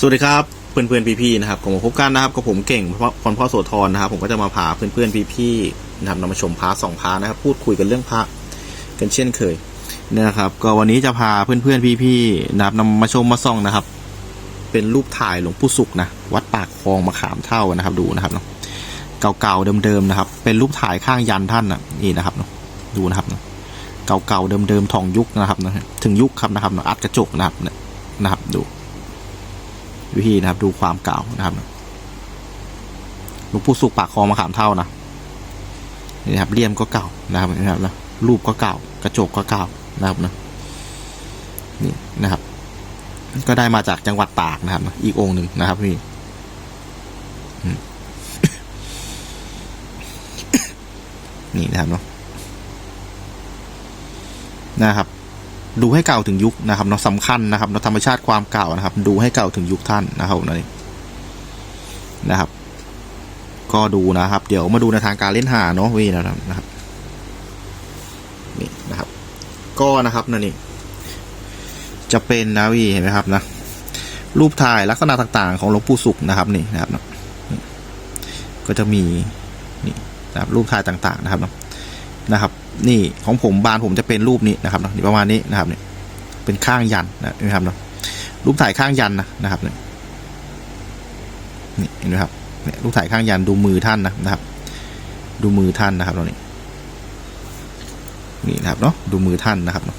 สวัสดีครับเพื่อนเพื่อนพี่ๆนะครับก็มาพบกันนะครับกับผมเก่งพรพ่อโสธรนะครับ ผมก็จะมาพาเพื่อนเพื่อนพี่ๆนะครับนำมาชมพาร์ทสองพาร์ทนะครับ พูดคุยกันเรื่องพระกันเช่นเคยนะครับ ก็วันนี้จะพาเพื่อนเพื่อนพี่ๆนะครับนำมาชมมาส่องนะครับ เป็นรูปถ่ายหลวงปู่สุขนะวัดปากคลองมะขามเท่านะครับ ดูนะครับเนาะเก่าๆเดิมๆนะครับ เป็นรูปถ่ายข้างยันท่านนะนี่นะครับเนาะดูนะครับเนาะเก่าๆเดิมๆทองยุคนะครับนะถึงยุคครับนะครับเนาะอัดกระจกนะครับนะครับดู วิธีนะครับ ดูความเก่านะครับหลวงปู่สุกปากคลองมะขามเท่านะนี่นะครับเลี่ยมก็เก่านะครับนะครับนะรูปก็เก่ากระจกก็เก่านะครับนะนี่นะครับ ก็ได้มาจากจังหวัดตากนะครับ อีกองค์หนึ่งนะครับพี่นี่นะครับเนาะนะครับ ดูให้เก่าถึงยุคนะครับเนาะสำคัญนะครับเนาะธรรมชาติความเก่านะครับ ดูให้เก่าถึงยุคท่านนะครับนั่นเองนะครับ ก็ดูนะครับ เดี๋ยวมาดูในทางการเล่นหาเนาะวีนะครับนะครับนี่นะครับ ก็นะครับนั่นนี่จะเป็นนะวีเห็นไหมครับนะรูปถ่ายลักษณะต่างๆ ของหลวงปู่สุขนะครับนี่นะครับนะก็จะมีนี่นะครับรูปถ่ายต่างๆนะครับเนาะนะครับ นี่ของผมบานผมจะเป็นรูปนี้นะครับเนาะนี่ประมาณนี้นะครับเนี่ยเป็นข้างยันนะครับเนาะรูปถ่ายข้างยันนะนะครับเนี่ยนี่เห็นไหมครับเนี่ยรูปถ่ายข้างยันดูมือท่านนะนะครับ ดูมือท่านนะครับเรานี่นี่นะครับเนาะดูมือท่านนะครับเนาะ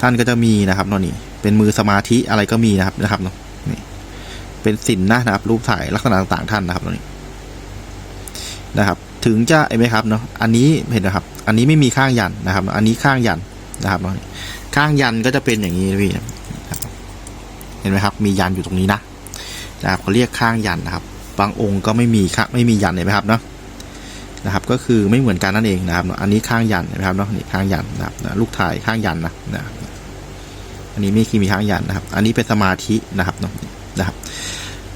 ท่านก็จะมีนะครับเนาะนี่เป็นมือสมาธิอะไรก็มีนะครับนะครับเนาะนี่เป็นสินนะนะครับ รูปถ่ายลักษณะต่างๆท่านนะครับเนาะนี่นะครับ ถึงจะเห็นไหมครับเนาะอันนี้เห็นนะครับ อันนี้ไม่มีข้างยันนะครับ อันนี้ข้างยันนะครับเนาะข้างยันก็จะเป็นอย่างนี้นะพี่เห็นไหมครับ มียันอยู่ตรงนี้นะนะครับเขาเรียกข้างยันนะครับ บางองค์ก็ไม่มีครับไม่มียันเห็นไหมครับเนาะนะครับ ก็คือไม่เหมือนกันนั่นเองนะครับ อันนี้ข้างยันนไหมครับเนาะนี่ข้างยันนะครับลูกถ่ายข้างยันนะนะอันนี้ไม่คีมีข้างยันนะครับ อันนี้เป็นสมาธินะครับเนาะนะครับ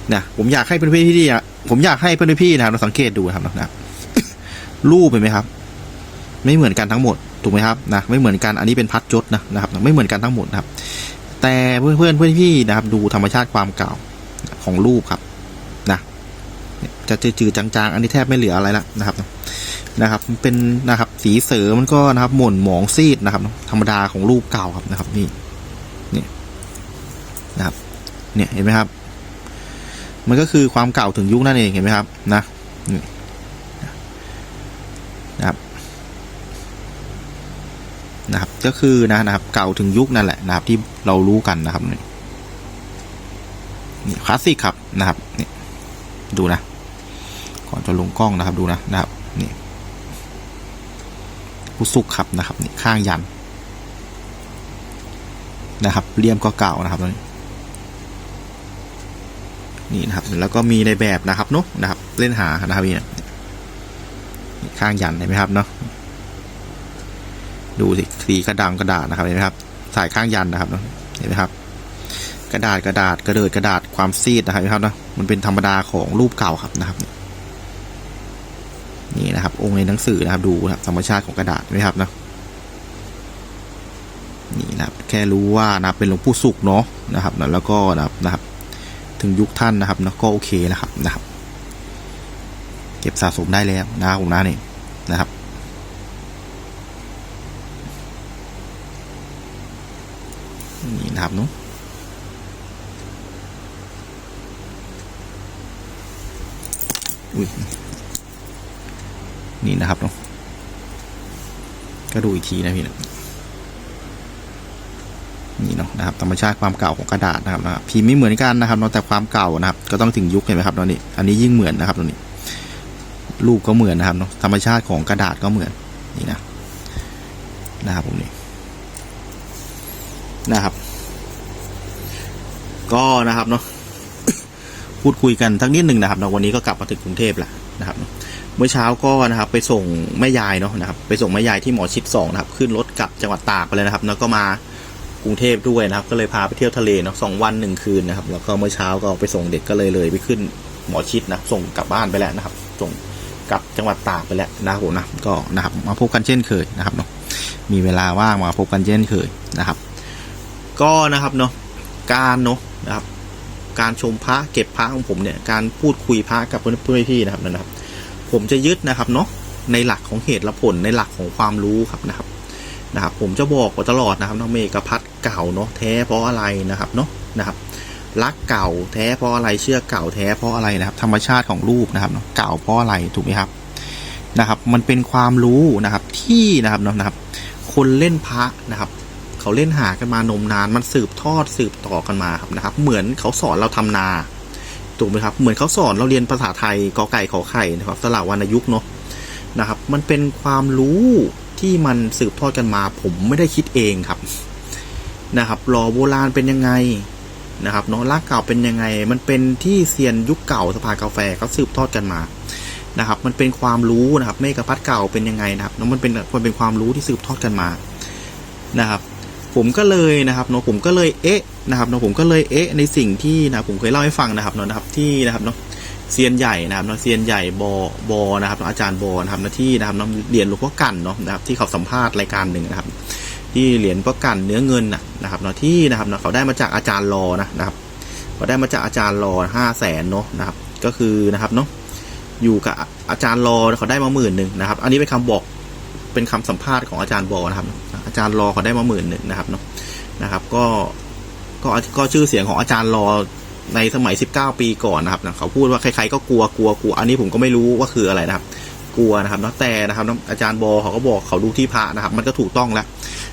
เนี่ยผมอยากให้เพื่อนๆพี่ๆอ่ผมอยากให้เพื่อนๆพี่นะครับเราสังเกตดูนะครับนะครับ รูปเห็นไหมครับ ไม่เหมือนกันทั้งหมดถูกไหมครับนะไม่เหมือนกันอันนี้เป็นพัดจดนะนะครับ ไม่เหมือนกันทั้งหมดนะครับ แต่เพื่อนเพื่อนเพื่อนพี่นะครับ ดูธรรมชาติความเก่าของรูปครับนะจะจืดๆจางๆ อันนี้แทบไม่เหลืออะไรแล้วนะครับนะครับ เป็นนะครับ สีเสือมันก็นะครับ หม่นหมองซีดนะครับ ธรรมดาของรูปเก่าครับนะครับ นี่นี่นะครับ เนี่ยเห็นไหมครับ มันก็คือความเก่าถึงยุคนั่นเองเห็นไหมครับ นะนี่นะครับ นะครับ ก็คือนะนะครับ เก่าถึงยุคนั่นแหละนะครับ ที่เรารู้กันนะครับนี่คลาสสิกครับนะครับนี่ดูนะ ก่อนจะลงกล้องนะครับดูนะนะครับนี่ผู้สุกครับนะครับนี่ข้างยันนะครับเลี่ยมก็เก่านะครับตัวนี้นี่นะครับ แล้วก็มีในแบบนะครับเนาะนะครับ เล่นหานะครับนี่ข้างยันเห็นไหมครับเนาะ ดูสิสีกระดังกระดาษนะครับเห็นไหมครับ สายข้างยันนะครับเนาะเห็นไหมครับ กระดาษกระดาษกระเดิดกระดาษความซีดนะครับเห็นไหมครับนาะมันเป็นธรรมดาของรูปเก่าครับนะครับนี่นะครับ องค์ในหนังสือนะครับ ดูนะครับธรรมชาติของกระดาษนไหมครับเนาะนี่นะครับ แค่รู้ว่านะเป็นหลวงปู่สุขเนาะนะครับนะแล้วก็นะครับนะครับ ถึงยุคท่านนะครับนะก็โอเคนะครับนะครับ เก็บสะสมได้แล้วนะครับผมนะนี่นะครับ นี่นะครับเนาะอุ้ยนี่นะครับเนาะก็ดูอีกทีนะพี่นะนี่เนาะนะครับธรรมชาติความเก่าของกระดาษนะครับนะพิมพ์ไม่เหมือนกันนะครับเนาะแต่ความเก่านะครับ ก็ต้องถึงยุคเห็นไหมครับตอนนี้อันนี้ยิ่งเหมือนนะครับตอนนี้รูปก็เหมือนนะครับเนาะธรรมชาติของกระดาษก็เหมือนนี่นะนะครับผมนี่นะครับ ก็นะครับเนาะพูดคุยกันทั้งนิดหนึ่งนะครับเนาะวันนี้ก็กลับมาถึงกรุงเทพแล้วนะครับเนาะเมื่อเช้าก็นะครับไปส่งแม่ยายเนาะนะครับ ไปส่งแม่ยายที่หมอชิดสองนะครับ ขึ้นรถกลับจังหวัดตากไปเลยนะครับ แล้วก็มากรุงเทพด้วยนะครับ ก็เลยพาไปเที่ยวทะเลเนาะสองวันหนึ่งคืนนะครับ แล้วก็เมื่อเช้าก็ไปส่งเด็กก็เลยเลยไปขึ้นหมอชิดนะส่งกลับบ้านไปแล้วนะครับ ส่งกลับจังหวัดตากไปแล้วนะครับผมนะก็นะครับ มาพบกันเช่นเคยนะครับเนาะมีเวลาว่างมาพบกันเช่นเคยนะครับ ก็นะครับเนาะการเนาะ นะครับ การชมพระเก็บพระของผมเนี่ยการพูดคุยพระกับเพื่อนๆพี่นะครับนะครับ ผมจะยึดนะครับเนาะในหลักของเหตุและผลในหลักของความรู้ครับนะครับนะครับ ผมจะบอกตลอดนะครับน้องเมกพัดเก่าเนาะแท้เพราะอะไรนะครับเนาะนะครับรักเก่าแท้เพราะอะไรเชื่อเก่าแท้เพราะอะไรนะครับ ธรรมชาติของรูปนะครับเนาะเก่าเพราะอะไรถูกไหมครับนะครับ มันเป็นความรู้นะครับที่นะครับเนาะนะครับ คนเล่นพระนะครับ เขาเล่นหากันมานมนาน มันสืบทอดสืบต่อกันมาครับนะครับ เหมือนเขาสอนเราทำนาถูกไหมครับ เหมือนเขาสอนเราเรียนภาษาไทยกอไก่ขอไข่นะครับสละวรรณยุกต์เนาะนะครับ มันเป็นความรู้ที่มันสืบทอดกันมา ผมไม่ได้คิดเองครับนะครับหล่อโบราณเป็นยังไงนะครับเนาะลากเก่าเป็นยังไง มันเป็นที่เซียนยุคเก่าสภากาแฟเขาสืบทอดกันมานะครับ มันเป็นความรู้นะครับ เมฆพัดเก่าเป็นยังไงนะครับเนาะมันเป็นมันเป็นความรู้ที่สืบทอดกันมานะครับ ผมก็เลยนะครับเนาะผมก็เลยเอ๊ะนะครับเนาะผมก็เลยเอ๊ะในสิ่งที่นะผมเคยเล่าให้ฟังนะครับเนาะนะครับที่นะครับเนาะเซียนใหญ่นะครับเนาะเซียนใหญ่บอบอนะครับอาจารย์บอนะครับนาะที่นะครับเนาะเหรียญหลวงพ่อกันเนาะนะครับที่เขาสัมภาษณ์รายการหนึ่งนะครับ ที่เหรียญพ่อกันเนื้อเงินน่ะนะครับเนาะที่นะครับเนาะเขาได้มาจากอาจารย์รอนะนะครับเขาได้มาจากอาจารย์รอห้าแสนเนาะนะครับ ก็คือนะครับเนาะอยู่กับอาจารย์รอเขาได้มาหมื่นหนึ่งนะครับ อันนี้เป็นคำบอกเป็นคำสัมภาษณ์ของอาจารย์บอนะครับ จารย์รอเขาได้มาหมื่นหนึ่งนะครับเนาะนะครับ ก็ก็ก็ชื่อเสียงของอาจารย์รอในสมัย 19 ปีก่อนนะครับนะเขาพูดว่าใครๆก็กลัวกลัวกลัวอันนี้ผมก็ไม่รู้ว่าคืออะไรนะครับ กลัวนะครับเนาะแต่นะครับอาจารย์บอเขาก็บอกเขาดูที่พระนะครับ มันก็ถูกต้องแล้ว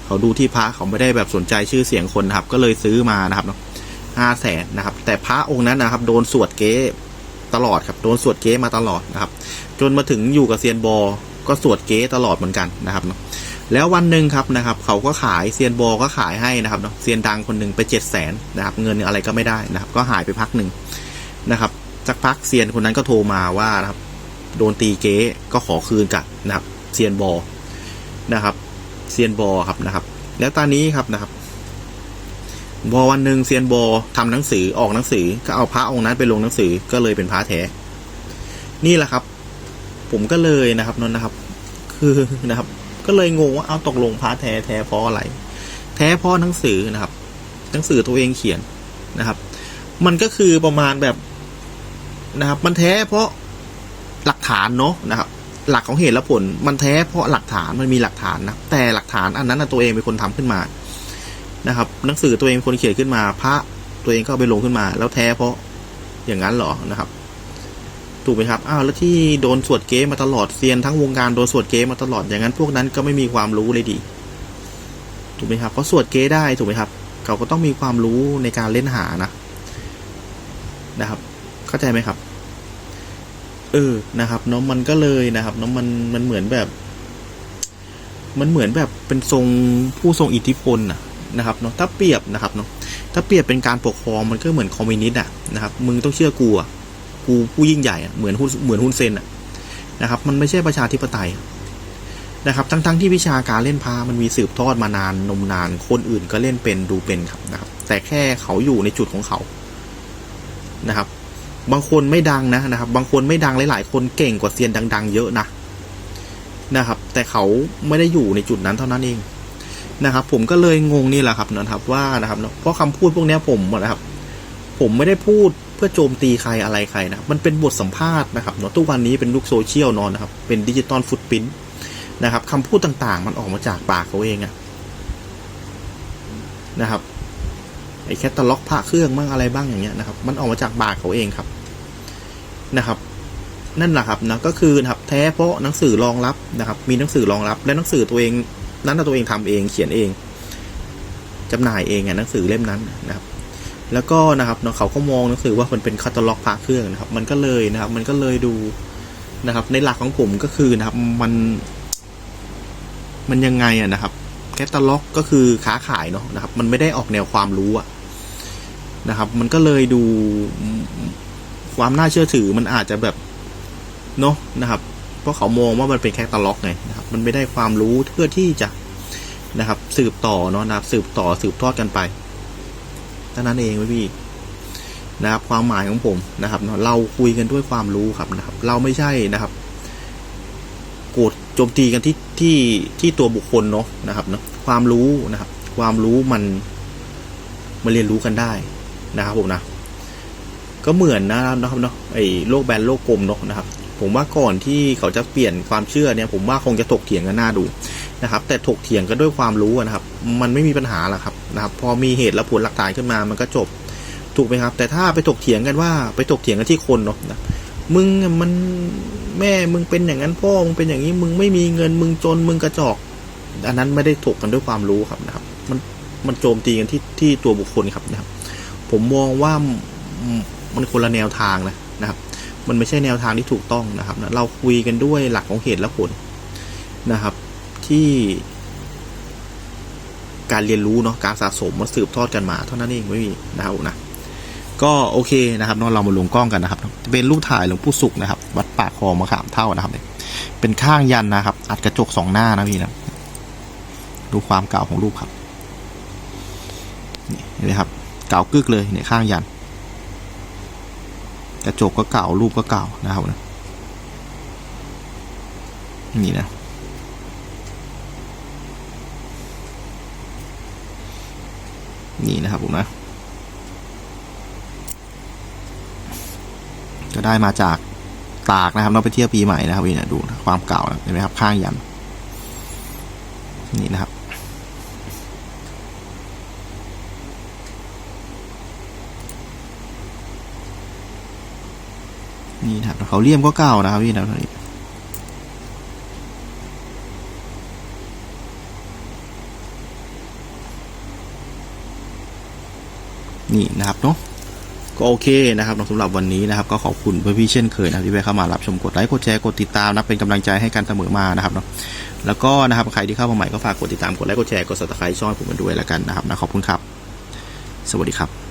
เขาดูที่พระเขาไม่ได้แบบสนใจชื่อเสียงคนนะครับ ก็เลยซื้อมานะครับเนาะห้าแสนนะครับ แต่พระองค์นั้นนะครับ โดนสวดเก๊ตลอดครับโดนสวดเก๊มาตลอดนะครับ จนมาถึงอยู่กับเซียนบอก็สวดเก๊ตลอดเหมือนกันนะครับเนาะ แล้ววันหนึ่งครับนะครับ เขาก็ขายเซียนบอก็ขายให้นะครับเนาะเซียนดังคนหนึ่งไปเจ็ดแสนนะครับ เงินอะไรก็ไม่ได้นะครับ ก็หายไปพักหนึ่งนะครับสักพักเซียนคนนั้นก็โทรมาว่านะครับ โดนตีเก๊ก็ขอคืนกับนะครับเซียนบอนะครับเซียนบอครับนะครับ แล้วตอนนี้ครับนะครับบอวันหนึ่งเซียนบอทำหนังสือออกหนังสือก็เอาพระองค์นั้นไปลงหนังสือก็เลยเป็นพระแท้นี่แหละครับ ผมก็เลยนะครับนนนะครับ คือนะครับ ก็เลยงงว่าเอาตกลงพระแท้แท้เพราะอะไร แท้เพราะหนังสือนะครับ หนังสือตัวเองเขียนนะครับ มันก็คือประมาณแบบนะครับ มันแท้เพราะหลักฐานเนาะนะครับ หลักของเหตุและผล มันแท้เพราะหลักฐานมันมีหลักฐานนะแต่หลักฐานอันนั้นตัวเองเป็นคนทำขึ้นมานะครับ หนังสือตัวเองเป็นคนเขียนขึ้นมา พระตัวเองก็ไปลงขึ้นมา แล้วแท้เพราะอย่างนั้นเหรอนะครับ ถูกไหมครับ อ้าว แล้วที่โดนสวดเกมมาตลอด เซียนทั้งวงการโดนสวดเกมมาตลอด อย่างนั้นพวกนั้นก็ไม่มีความรู้เลยดี ถูกไหมครับ เพราะสวดเกได้ ถูกไหมครับ เขาก็ต้องมีความรู้ในการเล่นหานะ นะครับ เข้าใจไหมครับ เออ นะครับเนาะมันก็เลยนะครับเนาะมัน มันเหมือนแบบ มันเหมือนแบบเป็นทรงผู้ทรงอิทธิพลนะนะครับเนาะ ถ้าเปรียบนะครับเนาะ ถ้าเปรียบเป็นการปกครองมันก็เหมือนคอมมิวนิสต์อะนะครับ มึงต้องเชื่อกูอะ กูผู้ยิ่งใหญ่เหมือนหุ้นเหมือนหุ้นเซนนะครับ มันไม่ใช่ประชาธิปไตยนะครับ ทั้งๆทที่วิชาการเล่นพามันมีสืบทอดมานานนมนาน คนอื่นก็เล่นเป็นดูเป็นครับนะครับ แต่แค่เขาอยู่ในจุดของเขานะครับ บางคนไม่ดังนะนะครับ บางคนไม่ดังหลาย ๆ คนเก่งกว่าเซียนดัง ๆ เยอะนะนะครับ แต่เขาไม่ได้อยู่ในจุดนั้นเท่านั้นเองนะครับ ผมก็เลยงงนี่แหละครับนะครับว่านะครับเพราะคำพูดพวกนี้ผมนะครับ ผมไม่ได้พูด พื่อโจมตีใครอะไรใครนะมันเป็นบทสัมภาษณ์นะครับเนาะทุกวันนี้เป็นลูกโซเชียลนอนนะครับ เป็นดิจิตอลฟุตพิ้นนะครับคำพูดต่างๆ มันออกมาจากปากเขาเองอะนะครับไอ้แคตตาล็อกพระเครื่องบ้างอะไรบ้างอย่างเงี้ยนะครับ มันออกมาจากปากเขาเองครับนะครับ นั่นแหละครับนะก็คือนะครับแท้เพราะหนังสือรองรับนะครับ มีหนังสือรองรับ และหนังสือตัวเองนั้นตัวเองทำเองเขียนเองจำหน่ายเองอะหนังสือเล่มนั้นนะครับ แล้วก็นะครับเนาะเขาก็มองหนังสือว่ามันเป็นคาตาล็อกพระเครื่องนะครับ มันก็เลยนะครับ มันก็เลยดูนะครับ ในหลักของผมก็คือนะครับ มัน มันยังไงอะนะครับแคตตาล็อกก็คือค้าขายเนาะนะครับ มันไม่ได้ออกแนวความรู้อะนะครับ มันก็เลยดูความน่าเชื่อถือมันอาจจะแบบเนาะนะครับ เพราะเขามองว่ามันเป็นแคตตาล็อกไงนะครับ มันไม่ได้ความรู้เพื่อที่จะนะครับ สืบต่อเนาะนะครับ สืบต่อสืบทอดกันไป เท่านั้นเองพี่นะครับความหมายของผมนะครับเราคุยกันด้วยความรู้ครับนะครับ เราไม่ใช่นะครับ โกรธโจมตีกันที่ที่ที่ตัวบุคคลเนาะนะครับเนาะความรู้นะครับ ความรู้มันมาเรียนรู้กันได้นะครับผมนะ ก็เหมือนนะครับเนาะไอ้โลกแบนโลกกลมเนาะนะครับ ผมว่าก่อนที่เขาจะเปลี่ยนความเชื่อเนี่ย ผมว่าคงจะถกเถียงกันหน้าดูนะครับ แต่ถกเถียงกันด้วยความรู้นะครับ มันไม่มีปัญหาหรอกครับ นะครับพอมีเหตุและผลหลักฐานขึ้นมามันก็จบ ถูกไหมครับ แต่ถ้าไปถกเถียงกันว่าไปถกเถียงกันที่คนเนาะนะมึงมันแม่มึงเป็นอย่างนั้นพ่อมึงเป็นอย่างนี้มึงไม่มีเงินมึงจนมึงกระจอก อันนั้นไม่ได้ถกกันด้วยความรู้ครับนะครับ มันมันโจมตีกันที่ที่ตัวบุคคลครับนะครับ ผมมองว่ามมันคนละแนวทางนะนะครับ มันไม่ใช่แนวทางที่ถูกต้องนะครับนะเราคุยกันด้วยหลักของเหตุและผลนะครับ ที่ การเรียนรู้เนาะการสะสมมาสืบทอดกันมา เท่านั้นเองไม่มีนะครับนะก็โอเคนะครับเนาะเรามาลงกล้องกันนะครับ เป็นรูปถ่ายหลวงปู่สุขนะครับ วัดปากคลองมะขามเท่านะครับ เป็นข้างยันนะครับ อัดกระจกสองหน้านะพี่นะดูความเก่าของรูปครับนี่เห็นไหมครับ เก่ากึกเลยเนี่ยข้างยัน กระจกก็เก่ารูปก็เก่านะครับนะนี่นะ นี่นะครับผมนะจะได้มาจากตากนะครับเราไปเที่ยวปีใหม่นะครับนี่นะดูนะความเก่าเห็นไหมครับข้างยัน นี่นะครับนี่นะครับเขาเลี่ยมก็เก่านะครับพี่นะ นี่นะครับเนาะก็โอเคนะครับสำหรับวันนี้นะครับ ก็ขอบคุณเพื่อนพี่เช่นเคยนะครับที่แวะเข้ามารับชมกดไลค์กดแชร์กดติดตามนะเป็นกำลังใจให้กันเสมอมานะครับเนาะแล้วก็นะครับใครที่เข้ามาใหม่ก็ฝากกดติดตามกดไลค์กดแชร์กด subscribe ช่องผมกันด้วยแล้วกันนะครับนะขอบคุณครับ สวัสดีครับ